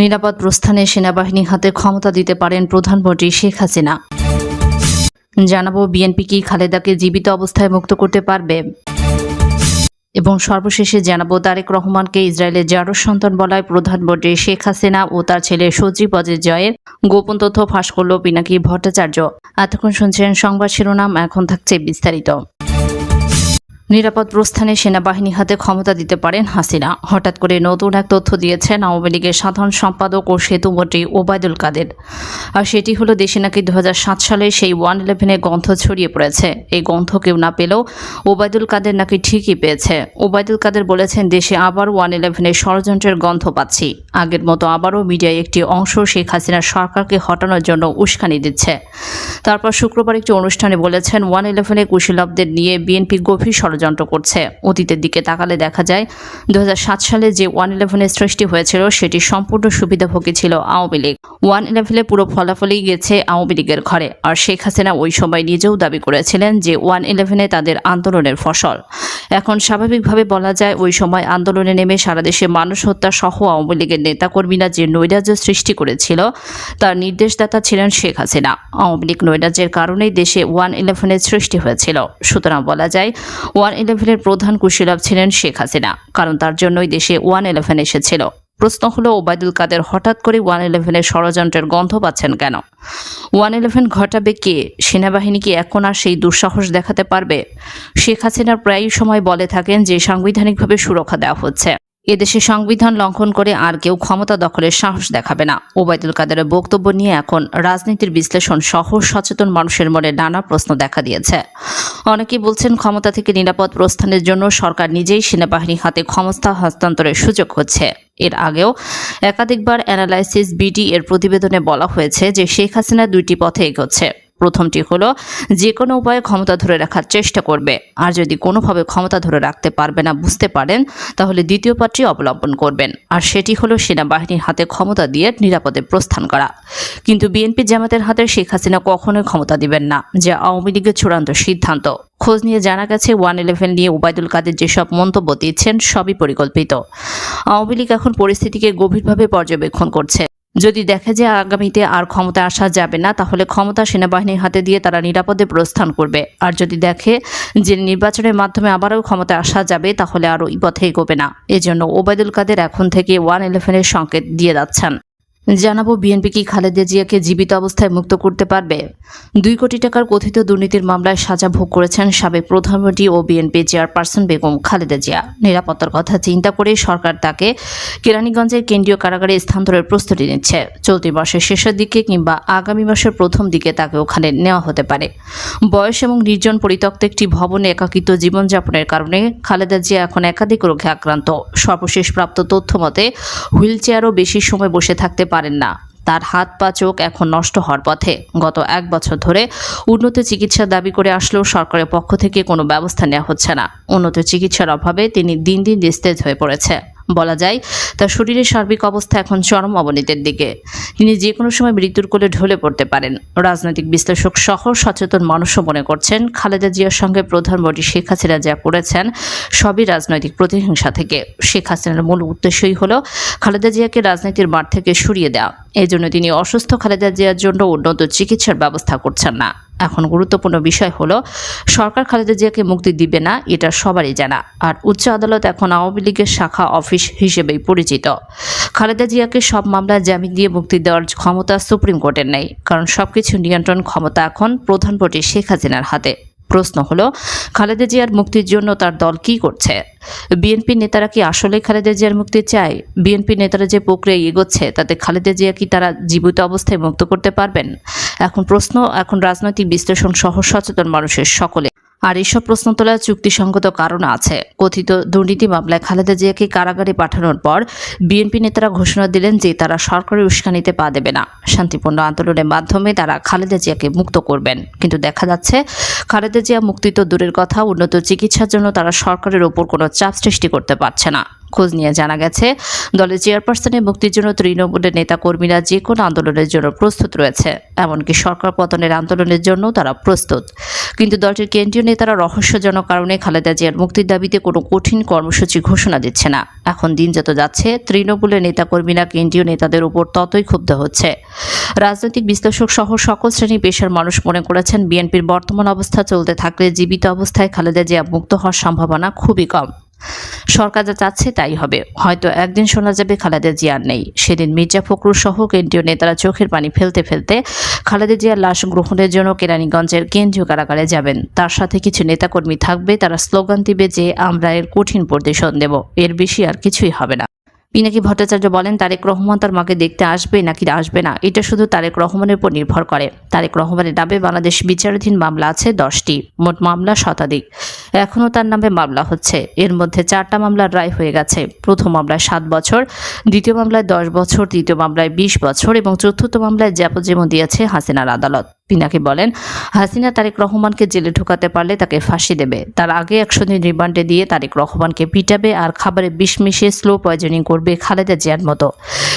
নিরাপদ প্রস্থানে সেনাবাহিনী হাতে ক্ষমতা দিতে পারেন প্রধানমন্ত্রী শেখ হাসিনা। জানাব বিএনপি কি খালেদাকে জীবিত অবস্থায় মুক্ত করতে পারবে? এবং সর্বশেষে জানাব তারেক রহমানকে ইসরায়েলের জারো সন্তান বলায় প্রধানমন্ত্রী শেখ হাসিনা ও তার ছেলে সজীব অজিত জয়ের গোপন তথ্য ফাঁস করল পিনাকি ভট্টাচার্য। এতক্ষণ শুনছেন সংবাদ শিরোনাম, এখন থাকছে বিস্তারিত। নিরাপদ প্রস্থানে সেনাবাহিনী হাতে ক্ষমতা দিতে পারেন হাসিনা। হঠাৎ করে নতুন এক তথ্য দিয়েছেন আওয়ামী লীগের সাধারণ সম্পাদক ও সেতুমন্ত্রী ওবায়দুল কাদের। আর সেটি হলো, দেশে নাকি দু হাজার সাত সালে সেই ওয়ান ইলেভেনে গন্ধ ছড়িয়ে পড়েছে। এই গন্ধ কেউ না পেলেও ওবায়দুল কাদের নাকি ঠিকই পেয়েছে। ওবায়দুল কাদের বলেছেন, দেশে আবার ওয়ান ইলেভেনের ষড়যন্ত্রের গন্ধ পাচ্ছি। আগের মতো আবারও মিডিয়ায় একটি অংশ শেখ হাসিনার সরকারকে হটানোর জন্য উস্কানি দিচ্ছে। তারপর শুক্রবার একটি অনুষ্ঠানে বলেছেন, ওয়ান ইলেভেনে কুশীলবদের নিয়ে বিএনপি গভীর ষড়যন্ত্র করছে। অতীতের দিকে তাকালে দেখা যায় দু হাজার সাত সালে যে ওয়ান ইলেভেনের সৃষ্টি হয়েছিল, সেটি সম্পূর্ণ সুবিধাভোগী ছিল আওয়ামী লীগ। ওয়ান ইলেভেনে পুরো ফলাফলই গেছে আওয়ামী লীগের ঘরে। আর শেখ হাসিনা ওই সময় নিজেও দাবি করেছিলেন যে ওয়ান ইলেভেনে তাদের আন্দোলনের ফসল। এখন স্বাভাবিকভাবে বলা যায়, ওই সময় আন্দোলনে নেমে সারা দেশে মানুষ হত্যা সহ আওয়ামী লীগের নেতাকর্মীরা যে নৈরাজ্য সৃষ্টি করেছিল, তার নির্দেশদাতা ছিলেন শেখ হাসিনা। আওয়ামী লীগ নৈরাজ্যের কারণেই দেশে ওয়ান ইলেভেনের সৃষ্টি হয়েছিল। সুতরাং বলা যায় ওয়ান ইলেভেনের প্রধান কুশীলভ ছিলেন শেখ হাসিনা। কারণ তার জন্যই দেশে ওয়ান ইলেভেন এসেছিল। প্রশ্ন হলো, ওবায়দুল কাদের হঠাৎ করে ওয়ান ইলেভেনের ষড়যন্ত্রের গন্ধ পাচ্ছেন কেন? ওয়ান ইলেভেন ঘটাবে কে? সেনাবাহিনী কি এখন আর সেই দুঃসাহস দেখাতে পারবে? শেখ হাসিনার প্রায়ই সময় বলে থাকেন যে, সাংবিধানিকভাবে সুরক্ষা দেওয়া হচ্ছে। এদেশে সংবিধান লঙ্ঘন করে আর কেউ ক্ষমতা দখলের সাহস দেখাবে না। ওবায়দুল কাদেরের বক্তব্য নিয়ে এখন রাজনীতির বিশ্লেষণ সহ সচেতন মানুষের মনে নানা প্রশ্ন দেখা দিয়েছে। অনেকেই বলছেন ক্ষমতা থেকে নিরাপদ প্রস্থানের জন্য সরকার নিজেই সেনাবাহিনীর হাতে ক্ষমতা হস্তান্তরের সুযোগ হচ্ছে। এর আগেও একাধিকবার অ্যানালাইসিস বিডি এর প্রতিবেদনে বলা হয়েছে যে শেখ হাসিনা দুইটি পথে এগোচ্ছে। প্রথমটি হলো, যে কোনো উপায়ে ক্ষমতা ধরে রাখার চেষ্টা করবে। আর যদি কোনোভাবে ক্ষমতা ধরে রাখতে পারবে না, বুঝতে পারেন, তাহলে দ্বিতীয় পথটি অবলম্বন করবেন। আর সেটি হলো সেনাবাহিনীর হাতে ক্ষমতা দিয়ে নিরাপদে প্রস্থান করা। কিন্তু বিএনপি জামাতের হাতে শেখ হাসিনা কখনোই ক্ষমতা দিবেন না, যা আওয়ামী লীগের চূড়ান্ত সিদ্ধান্ত। খোঁজ নিয়ে জানা গেছে, ওয়ান ইলেভেন নিয়ে ওবায়দুল কাদের যেসব মন্তব্য দিচ্ছেন, সবই পরিকল্পিত। আওয়ামী লীগ এখন পরিস্থিতিকে গভীরভাবে পর্যবেক্ষণ করছে। যদি দেখে যে আগামীতে আর ক্ষমতা আসা যাবে না, তাহলে ক্ষমতা সেনাবাহিনীর হাতে দিয়ে তারা নিরাপদে প্রস্থান করবে। আর যদি দেখে যে নির্বাচনের মাধ্যমে আবারও ক্ষমতা আসা যাবে, তাহলে আরও ওই পথে এগোবে না। এজন্য ওবায়দুল কাদের এখন থেকে ওয়ান ইলেভেনের সংকেত দিয়ে যাচ্ছেন। জানাব বিএনপি কি খালেদা জিয়াকে জীবিত অবস্থায় মুক্ত করতে পারবে? দুই কোটি টাকার কথিত দুর্নীতির মামলায় সাজা ভোগ করেছেন সাবেক প্রধানমন্ত্রী ও বিএনপি চেয়ারপারসন বেগম খালেদা জিয়া। নিরাপত্তার কথা চিন্তা করে সরকার তাকে কেরানীগঞ্জের কেন্দ্রীয় কারাগারে স্থানান্তরের প্রস্তুতি নিচ্ছে। চলতি মাসের শেষের দিকে কিংবা আগামী মাসের প্রথম দিকে তাকে ওখানে নেওয়া হতে পারে। বয়স এবং নির্জন পরিত্যক্ত একটি ভবনে একাকিত জীবনযাপনের কারণে খালেদা জিয়া এখন একাধিক রোগে আক্রান্ত। সর্বশেষ প্রাপ্ত তথ্য মতে হুইল চেয়ারও বেশি সময় বসে থাকতে পারেন না। তার হাত পা চোখ এখন নষ্ট হওয়ার পথে। গত এক বছর ধরে উন্নত চিকিৎসা দাবি করে আসলেও সরকারের পক্ষ থেকে কোনো ব্যবস্থা নেওয়া হচ্ছে না। উন্নত চিকিৎসার অভাবে তিনি দিন দিন নিস্তেজ হয়ে পড়েছে। বলা যায়। তার শরীরের সার্বিক অবস্থা এখন চরম অবনীতের দিকে। তিনি যে কোনো সময় মৃত্যুর কোলে ঢলে পড়তে পারেন। রাজনৈতিক বিশ্লেষক সহ সচেতন মানুষও মনে করছেন, খালেদা জিয়ার সঙ্গে প্রধানমন্ত্রী শেখ হাসিনা যা করেছেন, সবই রাজনৈতিক প্রতিহিংসা থেকে। শেখ হাসিনার মূল উদ্দেশ্যই হল খালেদা জিয়াকে রাজনীতির মাঠ থেকে সরিয়ে দেওয়া। এই জন্য তিনি অসুস্থ খালেদা জিয়ার জন্য উন্নত চিকিৎসার ব্যবস্থা করছেন না। এখন গুরুত্বপূর্ণ বিষয় হলো, সরকার খালেদা জিয়াকে মুক্তি দিবে না, এটা সবারই জানা। আর উচ্চ আদালত এখন আওয়ামী লীগের শাখা অফিস হিসেবেই পরিচিত। খালেদা জিয়াকে সব মামলা জামিন দিয়ে মুক্তি দেওয়ার ক্ষমতা সুপ্রিম কোর্টের নেই, কারণ সবকিছু নিয়ন্ত্রণ ক্ষমতা এখন প্রধানমন্ত্রী শেখ হাসিনার হাতে। প্রশ্ন হলো, খালেদা জিয়ার মুক্তির জন্য তার দল কি করছে? বিএনপি নেতারা কি আসলে খালেদা জিয়ার মুক্তি চায়? বিএনপি নেতারা যে প্রক্রিয়া এগোচ্ছে, তাতে খালেদা জিয়া কি তারা জীবিত অবস্থায় মুক্ত করতে পারবেন? এখন প্রশ্ন, এখন রাজনৈতিক বিশ্লেষণ সহ সচেতন মানুষের সকলে। আর এসব প্রশ্ন তোলার চুক্তিসঙ্গত কারণ আছে। কথিত দুর্নীতি মামলায় খালেদা জিয়াকে কারাগারে পাঠানোর পর বিএনপি নেতারা ঘোষণা দিলেন যে তারা সরকারের উস্কানিতে পা দেবে না। শান্তিপূর্ণ আন্দোলনের মাধ্যমে তারা খালেদা জিয়াকে মুক্ত করবেন। কিন্তু দেখা যাচ্ছে, খালেদা জিয়া মুক্তি তো দূরের কথা, উন্নত চিকিৎসার জন্য তারা সরকারের ওপর কোনো চাপ সৃষ্টি করতে পারছে না। খোঁজ নিয়ে জানা গেছে, দলের চেয়ারপারসনের মুক্তির জন্য তৃণমূলের নেতাকর্মীরা যে কোনো আন্দোলনের জন্য প্রস্তুত রয়েছে। এমনকি সরকার পতনের আন্দোলনের জন্য তারা প্রস্তুত। কিন্তু দলটির কেন্দ্রীয় নেতারা রহস্যজনক কারণে খালেদা জিয়ার মুক্তির দাবিতে কোনো কঠিন কর্মসূচি ঘোষণা দিচ্ছে না। এখন দিন যত যাচ্ছে, তৃণমূলের নেতাকর্মীরা কেন্দ্রীয় নেতাদের উপর ততই ক্ষুব্ধ হচ্ছে। রাজনৈতিক বিশ্লেষক সহ সকল শ্রেণি পেশার মানুষ মনে করেছেন, বিএনপির বর্তমান অবস্থা চলতে থাকলে জীবিত অবস্থায় খালেদা জিয়া মুক্ত হওয়ার সম্ভাবনা খুবই কম। সরকার যা চাচ্ছে তাই হবে। হয়তো একদিন শোনা যাবে খালেদা জিয়ার নেই। সেদিন মির্জা ফখরুল সহ কেন্দ্রীয় নেতারা চোখের পানি ফেলতে ফেলতে খালেদা জিয়ার লাশ গ্রহণের জন্য কেরানীগঞ্জের কেন্দ্রীয় কারাগারে যাবেন। তার সাথে কিছু নেতাকর্মী থাকবে। তারা স্লোগান দিবে যে, আমরা এর কঠিন প্রতিশোধ দেব এর বেশি আর কিছুই হবে না। পিনাকি ভট্টাচার্য বলেন, তারেক রহমান তার মাকে দেখতে আসবে নাকি আসবে না? এটা শুধু তারেক রহমানের উপর নির্ভর করে। তারেক রহমানের নামে বাংলাদেশ বিচারাধীন মামলা আছে দশটি। মোট মামলা শতাধিক এখনও তার নামে মামলা হচ্ছে। এর মধ্যে চারটা মামলার রায় হয়ে গেছে। প্রথম মামলায় সাত বছর, দ্বিতীয় মামলায় দশ বছর, তৃতীয় মামলায় বিশ বছর এবং চতুর্থ মামলায় যাবজ্জীবন দিয়েছে হাসিনার আদালত। পিনাকে বলেন, হাসিনা তারেক রহমানকে জেলে ঢোকাতে পারলে তাকে ফাঁসি দেবে। তার আগে একশো দিন রিমান্ডে দিয়ে তারেক রহমানকে পিটাবে আর খাবারে বিষ মিশিয়ে স্লো পয়জনিং করবে খালেদা জিয়ার মতো।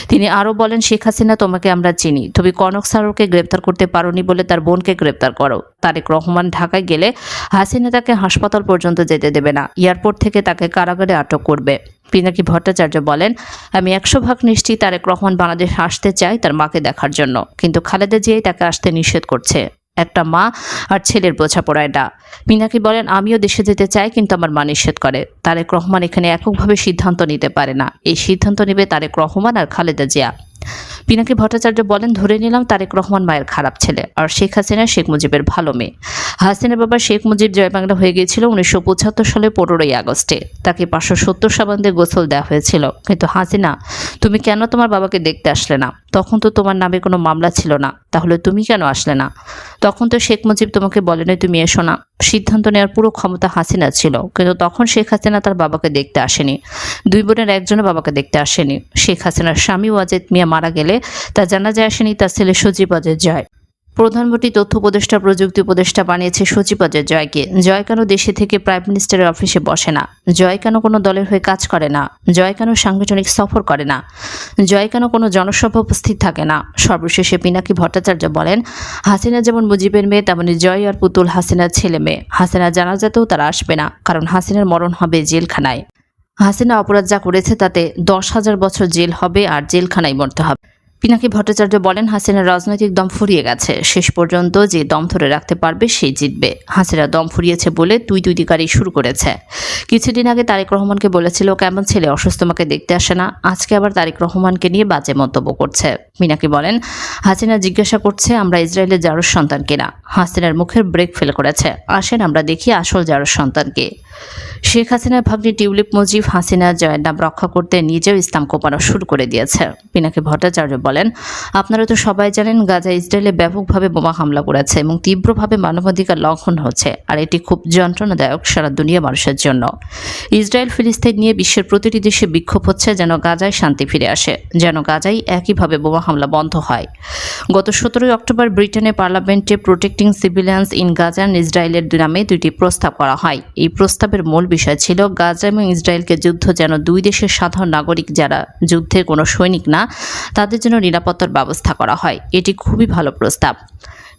তিনি আরও বলেন, শেখ হাসিনা তোমাকে আমরা চিনি। তুমি কনক সারোকে গ্রেপ্তার করতে পারোনি বলে তার বোনকে গ্রেপ্তার করো। তারেক রহমান ঢাকায় গেলে হাসিনা তাকে হাসপাতাল পর্যন্ত যেতে দেবে না। এয়ারপোর্ট থেকে তাকে কারাগারে আটক করবে। পিনাকি ভট্টাচার্য বলেন, আমি একশো ভাগ নিশ্চিত তারেক রহমান বাংলাদেশ আসতে চাই তার মাকে দেখার জন্য। কিন্তু খালেদা জিয়াই তাকে আসতে নিষেধ করছে। একটা মা আর ছেলের বোঝাপড়া এটা পিনাকি বলেন, আমিও দেশে যেতে চাই, কিন্তু আমার মা নিষেধ করে। তারেক রহমান এখানে এককভাবে সিদ্ধান্ত নিতে পারে না। এই সিদ্ধান্ত নেবে তারেক রহমান আর খালেদা জিয়া। পিনাকি ভট্টাচার্য বলেন, ধরে নিলাম তারেক রহমান মায়ের খারাপ ছেলে আর শেখ হাসিনা শেখ মুজিবের ভালো মেয়ে। হাসিনা বাবা শেখ মুজিব জয় বাংলা হয়ে গিয়েছিল উনিশশো পঁচাত্তর সালে পনেরোই আগস্টে। তাকে পাঁচশো সত্তর সাবান্ধে গোসল দেওয়া হয়েছিল। কিন্তু হাসিনা, তুমি কেন তোমার বাবাকে দেখতে আসলে না? তখন তো তোমার নামে কোনো মামলা ছিল না, তাহলে তুমি কেন আসলে না? তখন তো শেখ মুজিব তোমাকে বলেনি তুমি এসো না। সিদ্ধান্ত নেওয়ার পুরো ক্ষমতা হাসিনা ছিল, কিন্তু তখন শেখ হাসিনা তার বাবাকে দেখতে আসেনি। দুই বোনের একজনও বাবাকে দেখতে আসেনি। শেখ হাসিনার স্বামী ওয়াজেদ মিয়া মারা গেলে তা জানা যায় আসেনি, তার ছেলে সজীব অজেদ জয়। প্রধানমন্ত্রী তথ্য উপদেষ্টা, প্রযুক্তি উপদেষ্টা বানিয়েছে সচিব অজয় জয়কে। জয় কেন দেশে থেকে প্রাইম মিনিস্টারের অফিসে বসে না? জয় কেন কোনো দলের হয়ে কাজ করে না? জয় কেন সাংগঠনিক সফর করে না? জয় কেন কোনো জনসভা উপস্থিত থাকে না? সর্বশেষে পিনাকি ভট্টাচার্য বলেন, হাসিনা যেমন মুজিবের মেয়ে, তেমনি জয় আর পুতুল হাসিনার ছেলে মেয়ে। হাসিনা জানাজাতেও তারা আসবে না, কারণ হাসিনার মরণ হবে জেলখানায়। হাসিনা অপরাধ যা করেছে তাতে দশ হাজার বছর জেল হবে আর জেলখানায় মরতে হবে। পিনাকি ভট্টাচার্য বলেন, হাসিনার রাজনৈতিক দম ফুরিয়ে গেছে। শেষ পর্যন্ত যে দম ধরে রাখতে পারবে, সেই জিতবে। হাসিনা দম ফুরিয়েছে বলে তুই তুই দিকারি শুরু করেছে। কিছুদিন আগে তারেক রহমানকে বলেছিল, কেমন ছেলে, অসুস্থ মাকে দেখতে আসে না। আজকে আবার তারেক রহমানকে নিয়ে বাজে মন্তব্য করছে। মিনাকি বলেন, হাসিনা জিজ্ঞাসা করছে, আমরা ইসরায়েলের জারুর সন্তান কিনা? হাসিনার মুখের ব্রেক ফেল করেছে, আসেন, আমরা দেখি আসল জারুর সন্তানকে শেখ হাসিনার ভাগ্নি টিউলিপ মুজিব, হাসিনা জয়ের নাম রক্ষা করতে নিজেও ইসলাম কোপানো শুরু করে দিয়েছে। পিনাকি ভট্টাচার্য বলেন, আপনারা তো সবাই জানেন গাজা ইসরায়েলে ব্যাপকভাবে বোমা হামলা করেছে এবং তীব্রভাবে মানবাধিকার লঙ্ঘন হচ্ছে, আর এটি খুব যন্ত্রণাদায়ক সারা দুনিয়া মানুষের জন্য। ইসরায়েল ফিলিস্তিন নিয়ে বিশ্বের প্রতিটি দেশে বিক্ষোভ হচ্ছে যেন গাজায় শান্তি ফিরে আসে, যেন গাজায় একইভাবে বোমা হামলা বন্ধ হয়। গত সতেরোই অক্টোবর ব্রিটেনে পার্লামেন্টে protecting civilians in Gaza and ইসরায়েলের নামে দুইটি প্রস্তাব করা হয়। এই প্রস্তাবের মূল বিষয় ছিল, গাজা এবং ইসরায়েলকে যুদ্ধ যেন দুই দেশের সাধারণ নাগরিক যারা যুদ্ধের কোনো সৈনিক না, তাদের জন্য নিরাপত্তার ব্যবস্থা করা হয়। এটি খুবই ভালো প্রস্তাব।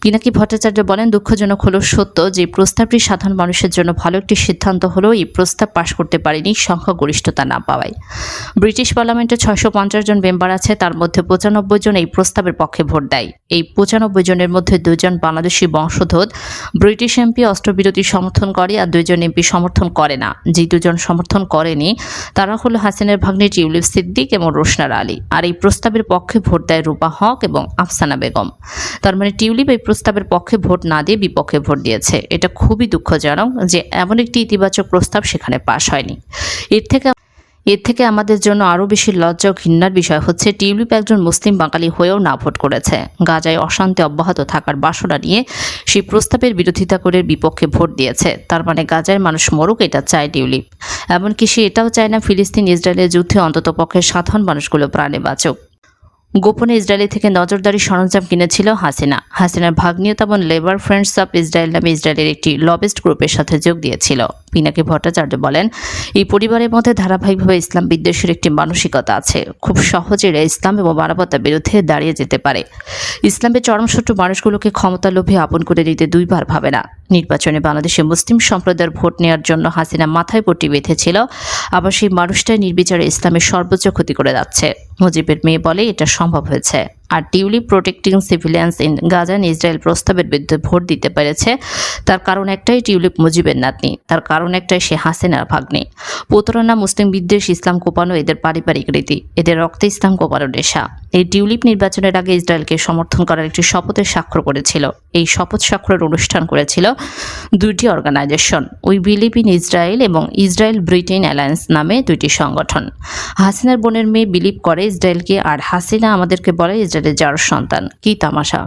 পিনাকি ভট্টাচার্য বলেন, দুঃখজনক হলো সত্য যে প্রস্তাবটি সাধারণ মানুষের জন্য ভালো একটি সিদ্ধান্ত হলেও এই প্রস্তাব পাশ করতে পারেনি সংখ্যাগরিষ্ঠতা না পাওয়ায়। ব্রিটিশ পার্লামেন্টে ছয়শো পঞ্চাশ জন মেম্বার আছে, তার মধ্যে পঁচানব্বই জন এই প্রস্তাবের পক্ষে ভোট দেয়। এই পঁচানব্বই জনের মধ্যে দুজন বাংলাদেশি বংশোদ্ভূত ব্রিটিশ এমপি অস্ত্রবিরতি সমর্থন করে আর দুইজন এমপি সমর্থন করে না। যে দুজন সমর্থন করেনি তারা হলো হাসিনের ভাগ্নে টিউলিপ সিদ্দিক এবং রোশনার আলী। আর এই প্রস্তাবের পক্ষে ভোট দেয় রূপা হক এবং আফসানা বেগম। তার মানে টিউলিপ এই প্রস্তাবের পক্ষে ভোট না দিয়ে বিপক্ষে ভোট দিয়েছে। এটা খুবই দুঃখজনক যে এমন একটি ইতিবাচক প্রস্তাব সেখানে পাশ হয়নি। এর থেকে এর থেকে আমাদের জন্য আরও বেশি লজ্জা ঘৃণার বিষয় হচ্ছে, টিউলিপ একজন মুসলিম বাঙালি হয়েও না ভোট করেছে। গাজায় অশান্তি অব্যাহত থাকার বাসনা নিয়ে সেই প্রস্তাবের বিরোধিতা করে বিপক্ষে ভোট দিয়েছে। তার মানে গাজায় মানুষ মরুক, এটা চায় টিউলিপ। এমনকি সে এটাও চায় না ফিলিস্তিন ইসরায়েলের যুদ্ধে অন্ততপক্ষে সাধারণ মানুষগুলো প্রাণে বাঁচুক। গোপনে ইসরায়েলি থেকে নজরদারি সরঞ্জাম কিনেছিল হাসিনা। হাসিনার ভাগ্নীয়তা এবং লেবার ফ্রেন্ডস অফ ইসরায়েল নামে ইসরায়েলের একটি লবিস্ট গ্রুপের সাথে যোগ দিয়েছিল। পিনাকি ভট্টাচার্য বলেন, এই পরিবারের মধ্যে ধারাবাহিকভাবে ইসলাম বিদ্বেষের একটি মানসিকতা আছে। খুব সহজে এরা ইসলাম এবং মানবতার বিরুদ্ধে দাঁড়িয়ে যেতে পারে। ইসলামের চরম শত্রু মানুষগুলোকে ক্ষমতা লোভে আপন করে নিতে দুইবার ভাবে না। নির্বাচনে বাংলাদেশে মুসলিম সম্প্রদায়ের ভোট নেওয়ার জন্য হাসিনা মাথায় পট্টি বেঁধেছিল। আবার সেই মানুষটাই নির্বিচারে ইসলামের সর্বোচ্চ ক্ষতি করে যাচ্ছে। মুজিবের মেয়ে বলে এটা সম্ভব হয়েছে। আর Tulip protecting civilians in Gaza and Israel প্রস্তাবের বিরুদ্ধে ভোট দিতে পেরেছে। তার কারণ একটাই, টিউলিপ মুজিবের নাতনি। তার কারণ একটাই, সে হাসিনার ভাগ্নি। প্রতারণা মুসলিম বিদ্বেষ, ইসলাম কোপানো এদের পারিবারিক রীতি। এদের রক্তে ইসলাম কোপানো নেশা। এই টিউলিপ নির্বাচনের আগে ইসরায়েলকে সমর্থন করার একটি শপথের স্বাক্ষর করেছিল। এই শপথ স্বাক্ষরের অনুষ্ঠান করেছিল দুইটি organization we believe in Israel এবং ইসরায়েল ব্রিটেন অ্যালায়েন্স নামে দুইটি সংগঠন। হাসিনার বোনের মেয়ে বিলিভ করে ইসরায়েলকে, আর হাসিনা আমাদেরকে বলে ইসরায়েলের যার সন্তান কি তামাশা?